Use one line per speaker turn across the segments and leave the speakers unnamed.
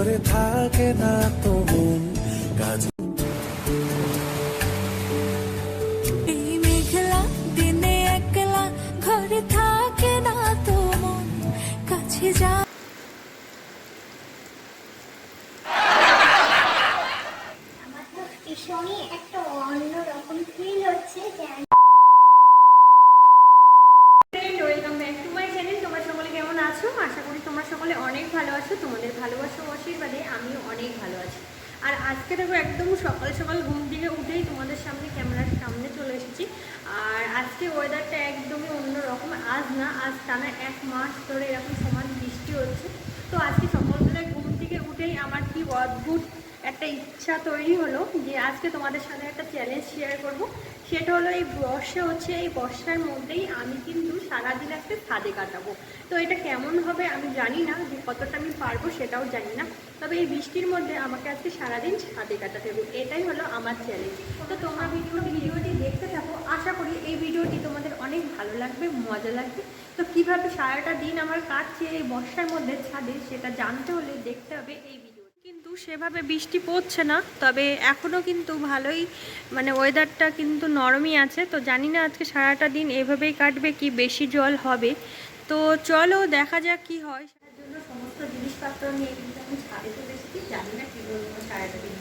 ঘরে থাকে না তো মন। কাজ
সকাল সকাল ঘুম থেকে উঠেই তোমাদের সামনে ক্যামেরার সামনে চলে এসেছি আর আজকে ওয়েদারটা একদমই অন্যরকম আজ না আজ টানা এক মাস ধরে এরকম সমান বৃষ্টি হচ্ছে তো আজকে সকালবেলায় ঘুম থেকে উঠেই আমার কি অদ্ভুত একটা ইচ্ছা তৈরি হলো যে আজকে তোমাদের সাথে একটা চ্যালেঞ্জ শেয়ার করব। সেটা হলো এই বর্ষা হচ্ছে, এই বর্ষার মধ্যেই আমি কিন্তু সারাদিন আজকে ছাদে কাটাবো। তো এটা কেমন হবে আমি জানি না, যে কতটা আমি পারব সেটাও জানি না। তবে এই বৃষ্টির মধ্যে আমাকে আজকে সারাদিন ছাদে কাটাতে হবে, এটাই হলো আমার চ্যালেঞ্জ তো তোমার ভিডিও ভিডিওটি দেখতে থাকো, আশা করি এই ভিডিওটি তোমাদের অনেক ভালো লাগবে, মজা লাগবে। তো কীভাবে সারাটা দিন আমার কাটছে এই বর্ষার মধ্যে ছাদে, সেটা জানতে হলে দেখতে হবে এই ভিডিও সেভাবে বৃষ্টি পড়ছে না, তবে এখনও কিন্তু ভালোই মানে ওয়েদারটা কিন্তু নরমই আছে। তো জানি না আজকে সারাটা দিন এভাবেই কাটবে কি বেশি জল হবে। তো চলো দেখা যাক কি হয়। সারার জন্য সমস্ত জিনিসপত্র নিয়ে কিন্তু আমি ছাদে চলে এসেছি। জানি না কী বলব সারাটা দিন।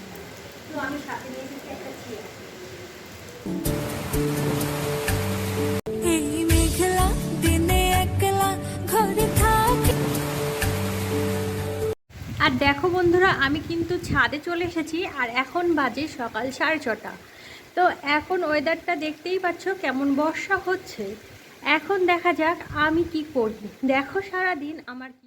তো আমি সাথে নিয়ে এসেছি একটা চেয়ার আর দেখো বন্ধুরা, আমি কিন্তু ছাদে চলে এসেছি আর এখন বাজে সকাল সাড়ে ছটা। তো এখন ওয়েদারটা দেখতেই পাচ্ছ কেমন বর্ষা হচ্ছে। এখন দেখা যাক আমি কি করি। দেখো সারা দিন আমার কি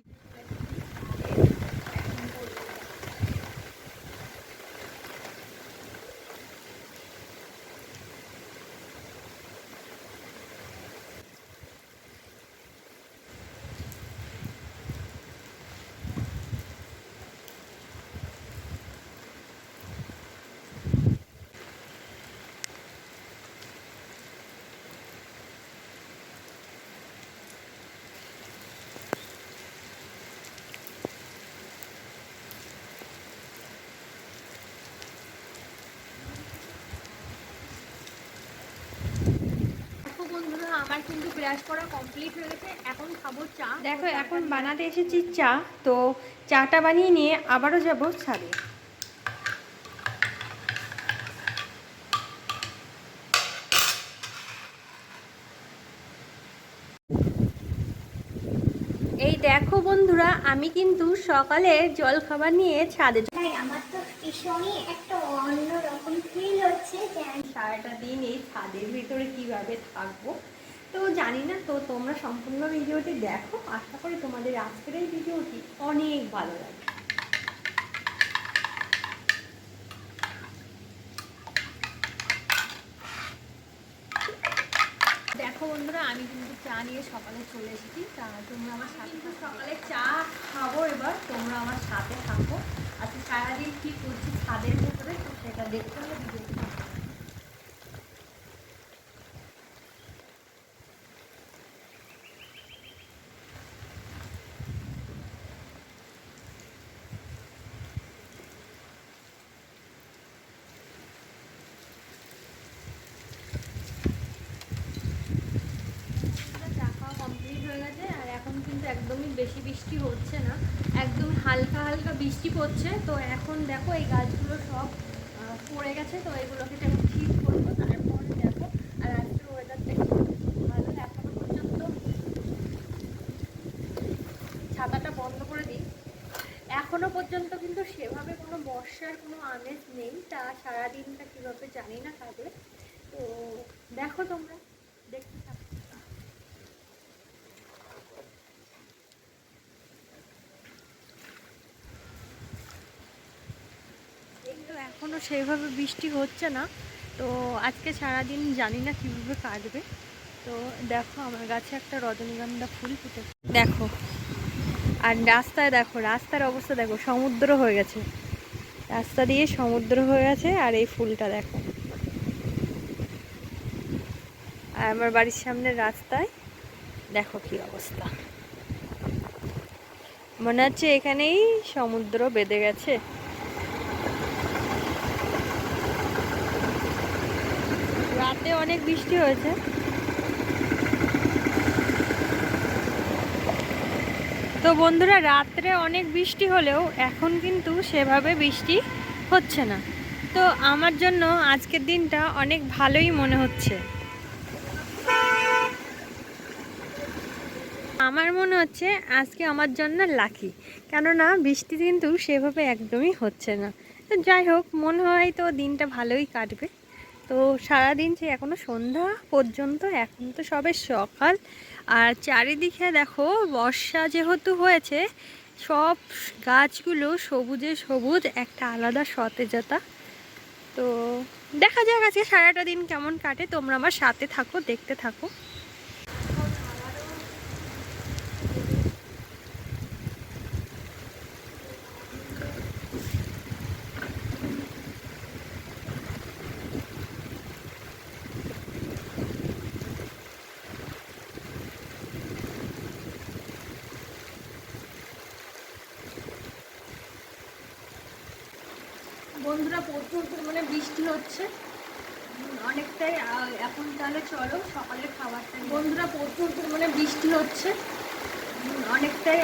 দেখো বন্ধুরা আমার কিন্তু ব্রাশ করা কমপ্লিট হয়ে গেছে। এখন খাব চা। দেখো এখন বানাতে এসেছি চা। তো চাটা বানিয়ে নিয়ে আবারও যাব ছাদে। এই দেখো বন্ধুরা আমি কিন্তু সকালে জল খাবার নিয়ে ছাদে
আমার তো ভীষণই একটা অন্যরকম ফিল হচ্ছে যে আমি
সারাটা দিন এই ছাদের ভিতরে কীভাবে থাকব? তো জানি না তো তোমরা সম্পূর্ণ ভিডিওটি দেখো। আশা করি তোমাদের আজকের এই ভিডিওটি অনেক ভালো লাগবে। দেখো বন্ধুরা আমি কিন্তু চা নিয়ে সকালে চলে এসেছি। তা তোমরা আমার সাথে থাকো। সকালে চা খাব এবার তোমরা আমার সাথে থাকো। আজকে সারাদিন কী করছি ছাদের ভেতরে তো সেটা দেখতে হবে ভিডিওটি দেখো। চা খাওয়া কমপ্লিট হয়ে গেছে আর এখন কিন্তু একদমই বেশি বৃষ্টি হচ্ছে না, একদম হালকা হালকা বৃষ্টি পড়ছে। তো এখন দেখো এই গাছগুলো সব পড়ে গেছে, তো এগুলোকে একটু ঠিক করব, তারপরে দেখো। আর আজকের ওয়েদারটা একটু ভালো, এখনও পর্যন্ত ছাতাটা বন্ধ করে দিই। এখনও পর্যন্ত কিন্তু সেভাবে কোনো বর্ষার কোনো আমেজ নেই, তা সারাদিনটা কীভাবে জানি না কাটবে তো দেখো তোমরা দেখতে থাকো তো এখনও সেইভাবে বৃষ্টি হচ্ছে না। তো আজকে সারাদিন জানি না কীভাবে কাটবে। তো দেখো আমার গাছে একটা রজনীগন্ধা ফুল ফুটেছে। দেখো, আর রাস্তায় দেখো, রাস্তার অবস্থা দেখো, সমুদ্র হয়ে গেছে। রাস্তা দিয়ে সমুদ্র হয়ে গেছে আর এই ফুলটা দেখো। আর আমার বাড়ির সামনের রাস্তায় দেখো কি অবস্থা। মনে হচ্ছে এখানেই সমুদ্র বেঁধে গেছে। রাতে অনেক বৃষ্টি হয়েছে। তো বন্ধুরা, রাত্রে অনেক বৃষ্টি হলেও এখন কিন্তু সেভাবে বৃষ্টি হচ্ছে না। তো আমার জন্য আজকের দিনটা অনেক ভালোই মনে হচ্ছে। আমার মনে হচ্ছে আজকে আমার জন্য লাকি, কেননা বৃষ্টি কিন্তু সেভাবে একদমই হচ্ছে না। তো যাই হোক, মনে হয় তো দিনটা ভালোই কাটবে। তো সারাদিন সে এখনও সন্ধ্যা পর্যন্ত, এখন তো সবে সকাল। আর চারিদিকে দেখো, বর্ষা যেহেতু হয়েছে, সব গাছগুলো সবুজে সবুজ, একটা আলাদা সতেজতা। তো দেখা যাক আজকে সারাটা দিন কেমন কাটে। তোমরা আমার সাথে থাকো, দেখতে থাকো বন্ধুরা প্রচুর বৃষ্টি হচ্ছে। অনেকটাই এখন তাহলে চলো, সকালের খাবারটা বন্ধুরা, প্রচুর পরিমাণে বৃষ্টি হচ্ছে। অনেকটাই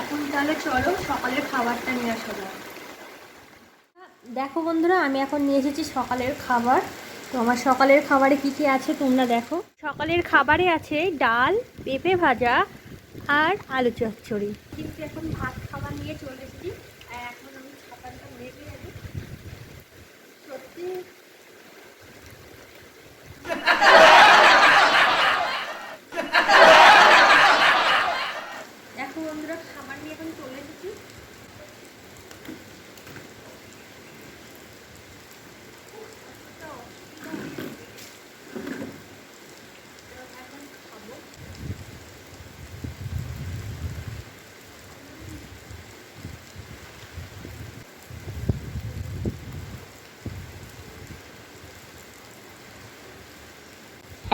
এখন তাহলে চলো, সকালের খাবারটা নিয়ে আসা দেখো বন্ধুরা, আমি এখন নিয়ে এসেছি সকালের খাবার। তো আমার সকালের খাবারে কি কি আছে তোমরা দেখো। সকালের খাবারে আছে ডাল, পেঁপে ভাজা আর আলু চচ্চড়ি। কিন্তু এখন ভাত খাবার নিয়ে চলে এসেছি। Thank you.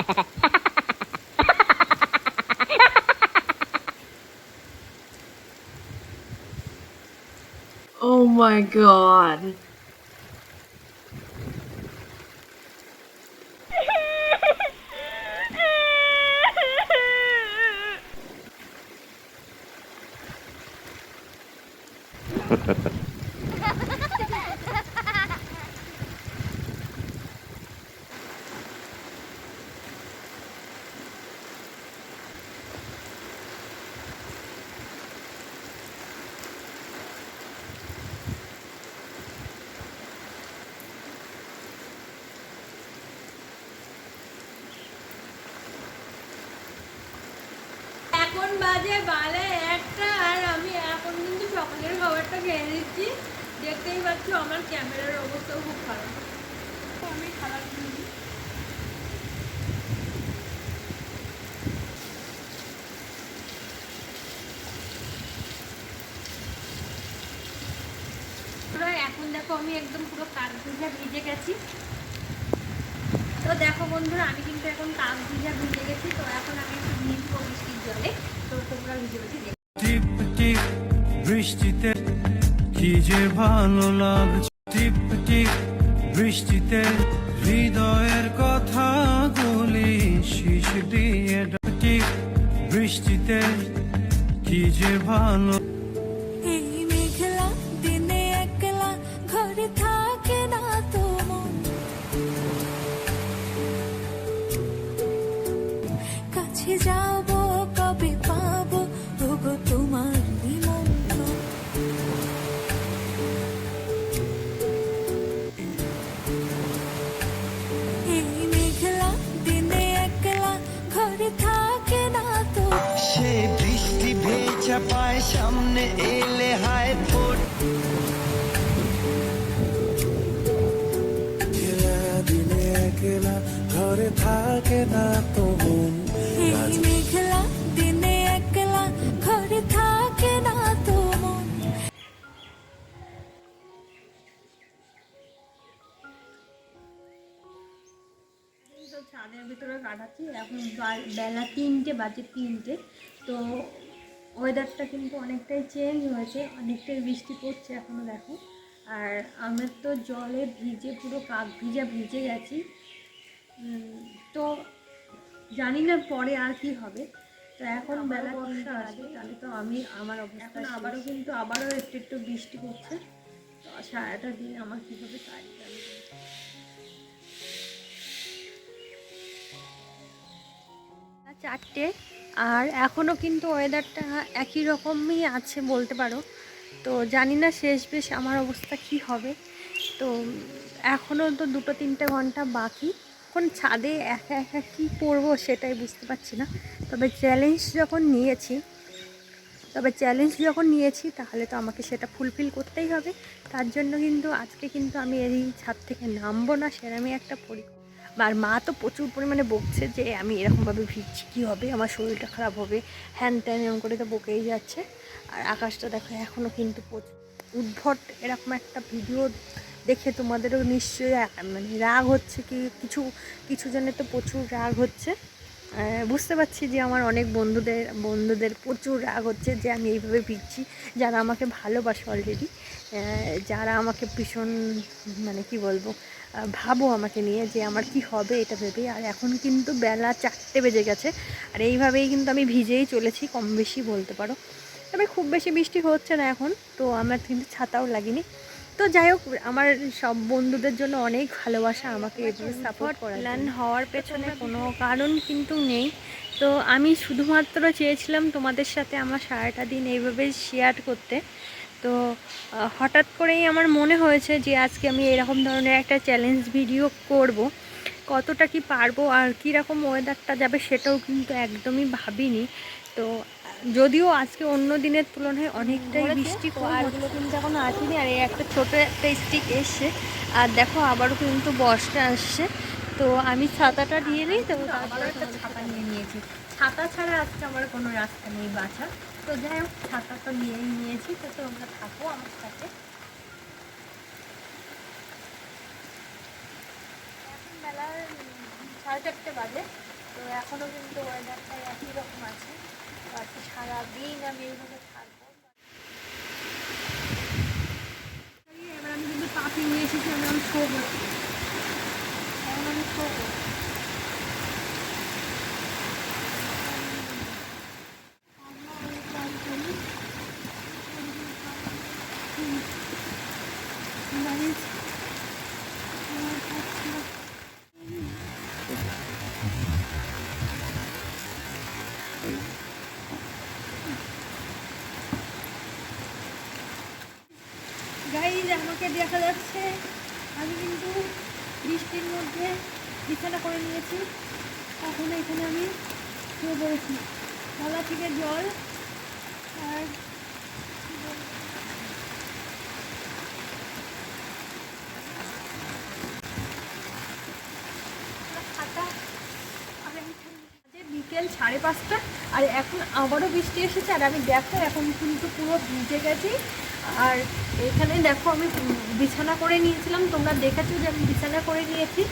Oh my god.
খেয়ে নিচ্ছি দেখতেই পাচ্ছ আমার ক্যামেরার অবস্থাও খুব খারাপ। আমি খারাপ এখন দেখো আমি একদম পুরো কাক ভিজা ভিজে গেছি। তো দেখো বন্ধুরা, আমি কিন্তু এখন কাক ভিজা ভিজে গেছি। তো এখন আমি একটু ভিজবো বৃষ্টির জলে। তো তোমরা ভিজে
টিপ বৃষ্টিতে কি যে ভালো লাগছে টিপ টিপ বৃষ্টিতে হৃদয়ের কথা গুলি শীষ দিয়ে ড- টিপ বৃষ্টিতে কি যে ভালো
এই দিনে একলা কাছে যাব থাকে না তো
মন
মেঘলা দিনে একলা ঘরে থাকে না তো মন
ছাদের ভিতরে কাটাচ্ছি এখন বেলা তিনটে বাজে তিনটে। তো ওয়েদারটা কিন্তু অনেকটাই চেঞ্জ হয়েছে অনেকটাই বৃষ্টি পড়ছে এখনও দেখো। আর আমার তো জলে ভিজে পুরো কাক ভিজা ভিজে গেছি। তো জানি না পরে আর কি হবে। তো এখন বেলা বর্ষা আছে। তাহলে তো আমি আমার অবস্থা আবারও কিন্তু আবারও একটু একটু বৃষ্টি পড়ছে। তো সারাটা দিন আমার কীভাবে কাজ যাবে চারটে আর এখনও কিন্তু ওয়েদারটা একই রকমই আছে বলতে পারো। তো জানি না শেষ বেশ আমার অবস্থা কি হবে। তো এখনও তো দুটো তিনটে ঘণ্টা বাকি। এখন ছাদে একা একা কী করব সেটাই বুঝতে পারছি না। তবে চ্যালেঞ্জ যখন নিয়েছি, তবে চ্যালেঞ্জ যখন নিয়েছি, তাহলে তো আমাকে সেটা ফুলফিল করতেই হবে। তার জন্য কিন্তু আজকে কিন্তু আমি এই ছাদ থেকে নামবো না সেরকমই একটা পরিকল্পনা আর মা তো প্রচুর পরিমাণে বকছে যে আমি এরকমভাবে ভিজছি, কী হবে? আমার শরীরটা খারাপ হবে। হ্যান ত্যান এরকম করে তো বকেই যাচ্ছে। আর আকাশটা দেখো এখনও কিন্তু প্রচুর উদ্ভট এরকম একটা ভিডিও দেখে তোমাদেরও নিশ্চয়ই মানে রাগ হচ্ছে কি, কিছু কিছু জনের তো প্রচুর রাগ হচ্ছে। বুঝতে পারছি যে আমার অনেক বন্ধুদের বন্ধুদের প্রচুর রাগ হচ্ছে যে আমি এইভাবে ভিজছি যারা আমাকে ভালোবাসে অলরেডি যারা আমাকে ভীষণ মানে কি বলব ভাবো আমাকে নিয়ে যে আমার কি হবে এটা ভেবে। আর এখন কিন্তু বেলা চারটে বেজে গেছে, আর এইভাবেই কিন্তু আমি ভিজেই চলেছি, কম বেশি বলতে পারো। তবে খুব বেশি বৃষ্টি হচ্ছে না এখন তো আমার কিন্তু ছাতাও লাগেনি। তো যাই হোক আমার সব বন্ধুদের জন্য অনেক ভালোবাসা আমাকে সাপোর্ট করা প্ল্যান হওয়ার পেছনে কোনো কারণ কিন্তু নেই। তো আমি শুধুমাত্র চেয়েছিলাম তোমাদের সাথে আমার সারাটা দিন এইভাবে শেয়ার করতে। তো হঠাৎ করেই আমার মনে হয়েছে যে আজকে আমি এরকম ধরনের একটা চ্যালেঞ্জ ভিডিও করব। কতটা কি পারব আর কীরকম ওয়েদারটা যাবে সেটাও কিন্তু একদমই ভাবিনি। তো যদিও আজকে অন্য দিনের তুলনায় অনেকটাই বৃষ্টি আরগুলো কিন্তু এখনও আসেনি আর এই একটা ছোট একটা স্টিক এসছে। আর দেখো আবারও কিন্তু বর্ষা আসছে। তো আমি ছাতাটা নিয়ে নিই তো একটা ছাতা নিয়ে নিয়েছি। ছাতা ছাড়া আজকে আমার কোনো রাস্তা নেই বাছা। তো যাই হোক ছাতা তো নিয়েই নিয়েছি তো তোমরা থাকো আমার সাথে। এখন বেলা সাড়ে চারটে বাজে। তো এখনও কিন্তু ওয়েদারটা একই রকম আছে। আজকে সারাদিন আমি এইভাবে থাকব। এবার আমি কিন্তু পাপি নিয়ে এসেছি আমি আমি শোবো। এখন আমি শোবো। গাইজ আমাকে দেখা যাচ্ছে। আমি কিন্তু বৃষ্টির মধ্যে বিছানা করে নিয়েছি। এখন এখানে আমি শুয়ে পড়েছি। গলা থেকে জল আর বিকেল সাড়ে পাঁচটা। আর এখন আবারও বৃষ্টি এসেছে। আর আমি দেখো, এখন কিন্তু পুরো ভিজে গেছি। আর এখানে দেখো আমি বিছানা করে নিয়েছিলাম, তোমরা দেখেছ যে আমি বিছানা করে নিয়েছি।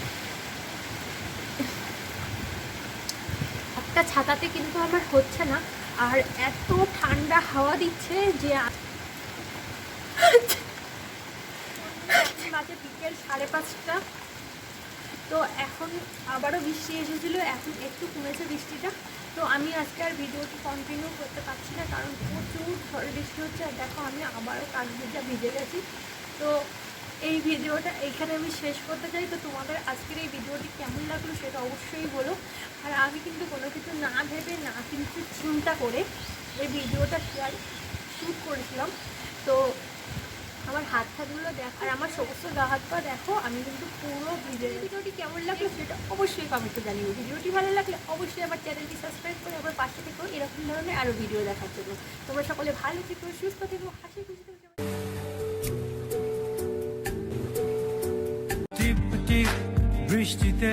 একটা ছাতাতে কিন্তু আমার হচ্ছে না, আর এত ঠান্ডা হাওয়া দিচ্ছে যে বাজে বিকেল সাড়ে পাঁচটা। তো এখন আবারও বৃষ্টি এসেছিল, এখন একটু কমেছে বৃষ্টিটা। তো আমি আজকে আর ভিডিওটি কন্টিনিউ করতে পারছি না, কারণ প্রচুর ঝড় বৃষ্টি হচ্ছে আর দেখো আমি আবারও কাজ ভেজা ভিজে গেছি। তো এই ভিডিওটা এইখানে আমি শেষ করতে চাই। তো তোমাদের আজকের এই ভিডিওটি কেমন লাগল সেটা অবশ্যই বলো। আর আমি কিন্তু কোনো কিছু না ভেবে, না কিন্তু চিন্তা করে এই ভিডিওটা শেয়ার শ্যুট করেছিলাম। তো হাত হাতগুলো দেখো আর আমার সমস্ত গা হাত পা দেখো আমি কিন্তু পুরো ভিজে ভিডিওটি কেমন লাগল সেটা অবশ্যই কমেন্টে জানিও। ভিডিওটি ভালো লাগলে অবশ্যই আমার চ্যানেলটি সাবস্ক্রাইব করে আমার পাশে থেকো এরকম ধরনের আরও ভিডিও দেখার জন্য। তোমরা সকলে ভালো থেকো সুস্থ থেকো হাসি খুশি থেকো
টিপ টিপ বৃষ্টিতে